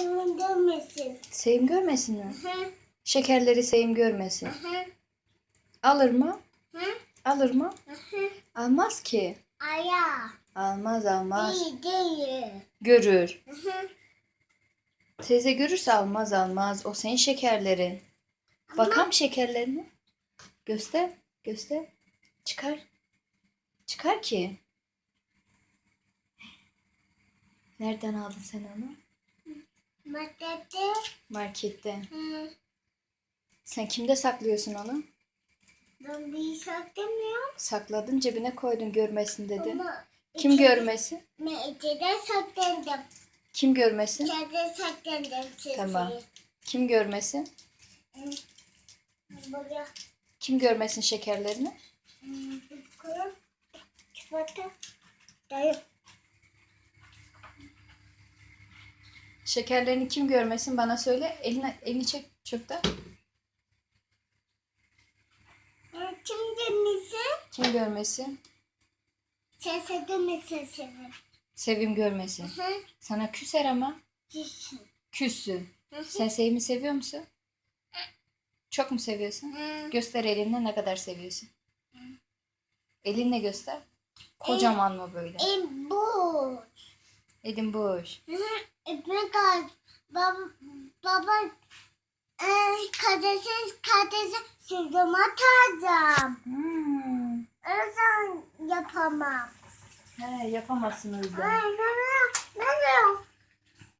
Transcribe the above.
Senin dönmesin. Sevim görmesin mi? Hı Şekerleri sevim görmesin. hı Alır mı? hı Alır mı? hı. Almaz ki. Aya. Almaz almaz. Değil değil. Görür. Hı hı. Teyze görürse almaz almaz. O senin şekerlerin. Bakam şekerlerini. Göster. Göster. Çıkar. Çıkar ki. Nereden aldın sen onu? Matete. Markette. Hı. Sen kimde saklıyorsun onu? Ben bir şey demiyorum. Sakladın cebine koydun görmesin dedin. Ama Kim görmesin? Ben içeride saklandım. Kim görmesin? İçeride saklandım sizi. Tamam. Kim görmesin? Hı. Buraya. Kim görmesin şekerlerini? Hmm, koyalım. Çikolata. Dayı. Şekerlerini kim görmesin bana söyle. Elini, elini çek çöpten. Ee, Kim demişsin? Kim görmesin? Sen saklanmışsın seni. Sevim görmesin. Hı. Sana küser ama. Küssün. Hı hı. Sen Sevim'i seviyor musun? Çok mu seviyorsun? Hı. Göster elinle ne kadar seviyorsun. Elinle göster. Kocaman mı böyle? E bu. Elin boş. Ekmek al. Baba, baba e, kardeşin kardeşin sözüm atacağım. Hmm. Öyle yapamam. He, yapamazsın o yüzden. Ay, ne ne ne